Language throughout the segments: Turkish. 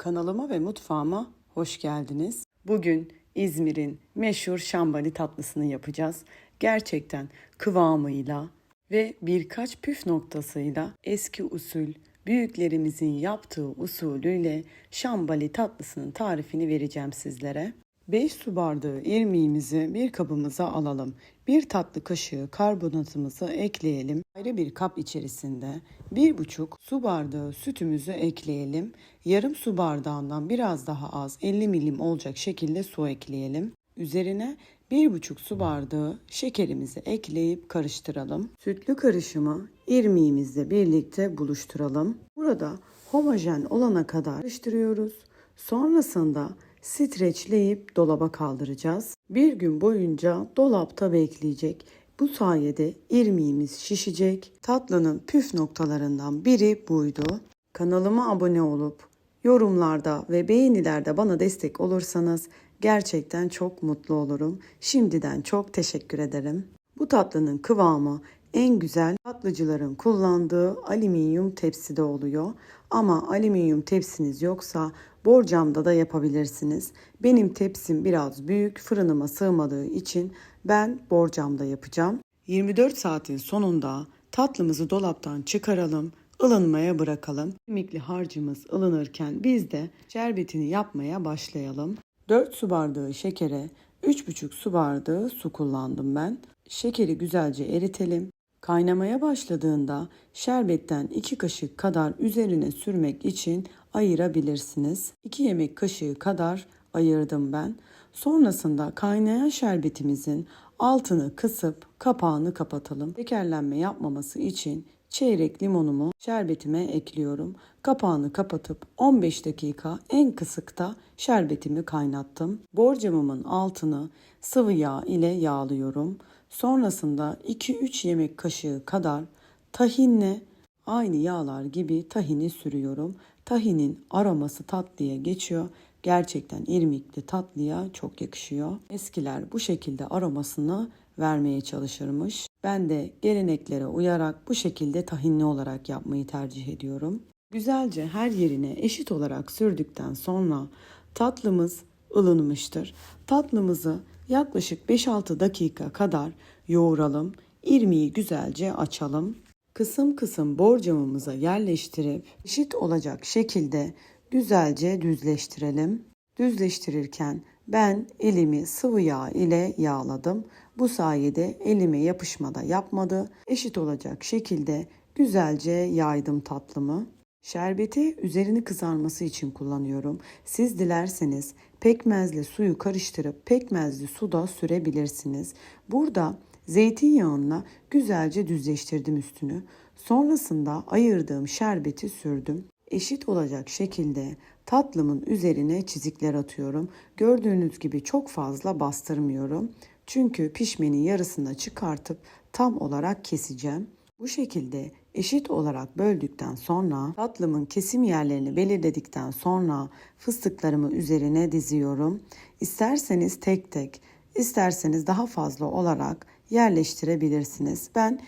Kanalıma ve mutfağıma hoş geldiniz. Bugün İzmir'in meşhur şambali tatlısını yapacağız. Gerçekten kıvamıyla ve birkaç püf noktasıyla eski usul büyüklerimizin yaptığı usulüyle şambali tatlısının tarifini vereceğim sizlere. 5 su bardağı irmiğimizi bir kabımıza alalım. Bir tatlı kaşığı karbonatımızı ekleyelim. Ayrı bir kap içerisinde 1,5 su bardağı sütümüzü ekleyelim. Yarım su bardağından biraz daha az 50 milim olacak şekilde su ekleyelim. Üzerine 1,5 su bardağı şekerimizi ekleyip karıştıralım. Sütlü karışımı irmiğimizle birlikte buluşturalım. Burada homojen olana kadar karıştırıyoruz. Sonrasında streçleyip dolaba kaldıracağız. Bir gün boyunca dolapta bekleyecek. Bu sayede irmiğimiz şişecek. Tatlının püf noktalarından biri buydu. Kanalıma abone olup yorumlarda ve beğenilerde bana destek olursanız gerçekten çok mutlu olurum. Şimdiden çok teşekkür ederim. Bu tatlının kıvamı en güzel tatlıcıların kullandığı alüminyum tepside oluyor. Ama alüminyum tepsiniz yoksa borcamda da yapabilirsiniz. Benim tepsim biraz büyük, fırınıma sığmadığı için ben borcamda yapacağım. 24 saatin sonunda tatlımızı dolaptan çıkaralım, ılınmaya bırakalım. Kemikli harcımız ılınırken biz de şerbetini yapmaya başlayalım. 4 su bardağı şekere 3,5 su bardağı su kullandım ben. Şekeri güzelce eritelim. Kaynamaya başladığında şerbetten 2 kaşık kadar üzerine sürmek için ayırabilirsiniz. 2 yemek kaşığı kadar ayırdım ben. Sonrasında kaynayan şerbetimizin altını kısıp kapağını kapatalım. Şekerlenme yapmaması için çeyrek limonumu şerbetime ekliyorum. Kapağını kapatıp 15 dakika en kısıkta şerbetimi kaynattım. Borcamımın altını sıvı yağ ile yağlıyorum. Sonrasında 2-3 yemek kaşığı kadar tahinle aynı yağlar gibi tahini sürüyorum. Tahinin aroması tatlıya geçiyor. Gerçekten irmikli tatlıya çok yakışıyor. Eskiler bu şekilde aromasını vermeye çalışırmış. Ben de geleneklere uyarak bu şekilde tahinli olarak yapmayı tercih ediyorum. Güzelce her yerine eşit olarak sürdükten sonra tatlımız ılınmıştır. Tatlımızı yaklaşık 5-6 dakika kadar yoğuralım. İrmiği güzelce açalım. Kısım kısım borcamımıza yerleştirip eşit olacak şekilde güzelce düzleştirelim. Düzleştirirken ben elimi sıvı yağ ile yağladım. Bu sayede elime yapışmada yapmadı. Eşit olacak şekilde güzelce yaydım tatlımı. Şerbeti üzerini kızarması için kullanıyorum. Siz dilerseniz pekmezle suyu karıştırıp pekmezli suda sürebilirsiniz. Burada zeytinyağına güzelce düzleştirdim üstünü. Sonrasında ayırdığım şerbeti sürdüm. Eşit olacak şekilde tatlımın üzerine çizikler atıyorum. Gördüğünüz gibi çok fazla bastırmıyorum. Çünkü pişmenin yarısını çıkartıp tam olarak keseceğim. Bu şekilde eşit olarak böldükten sonra tatlımın kesim yerlerini belirledikten sonra fıstıklarımı üzerine diziyorum. İsterseniz tek tek, isterseniz daha fazla olarak yerleştirebilirsiniz. Ben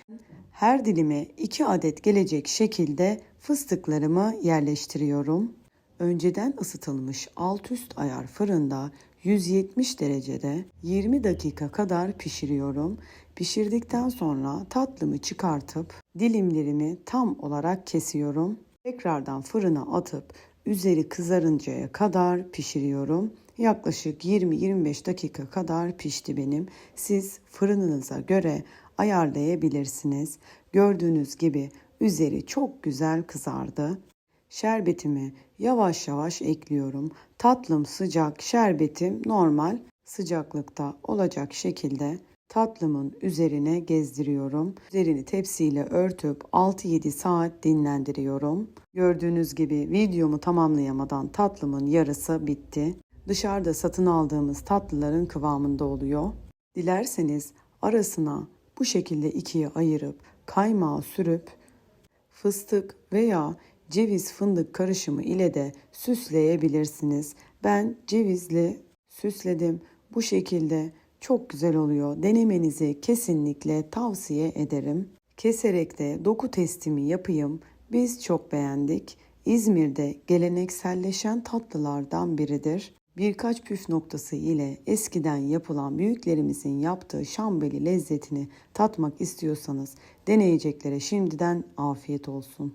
her dilime 2 adet gelecek şekilde fıstıklarımı yerleştiriyorum. Önceden ısıtılmış alt üst ayar fırında 170 derecede 20 dakika kadar pişiriyorum. Pişirdikten sonra tatlımı çıkartıp dilimlerimi tam olarak kesiyorum. Tekrardan fırına atıp üzeri kızarıncaya kadar pişiriyorum. Yaklaşık 20-25 dakika kadar pişti benim. Siz fırınınıza göre ayarlayabilirsiniz. Gördüğünüz gibi üzeri çok güzel kızardı. Şerbetimi yavaş yavaş ekliyorum. Tatlım sıcak, şerbetim normal sıcaklıkta olacak şekilde tatlımın üzerine gezdiriyorum. Üzerini tepsiyle örtüp 6-7 saat dinlendiriyorum. Gördüğünüz gibi videomu tamamlayamadan tatlımın yarısı bitti. Dışarıda satın aldığımız tatlıların kıvamında oluyor. Dilerseniz arasına bu şekilde ikiye ayırıp kaymağı sürüp fıstık veya ceviz fındık karışımı ile de süsleyebilirsiniz. Ben cevizli süsledim. Bu şekilde çok güzel oluyor. Denemenizi kesinlikle tavsiye ederim. Keserek de doku testimi yapayım. Biz çok beğendik. İzmir'de gelenekselleşen tatlılardan biridir. Birkaç püf noktası ile eskiden yapılan büyüklerimizin yaptığı şambeli lezzetini tatmak istiyorsanız deneyeceklere şimdiden afiyet olsun.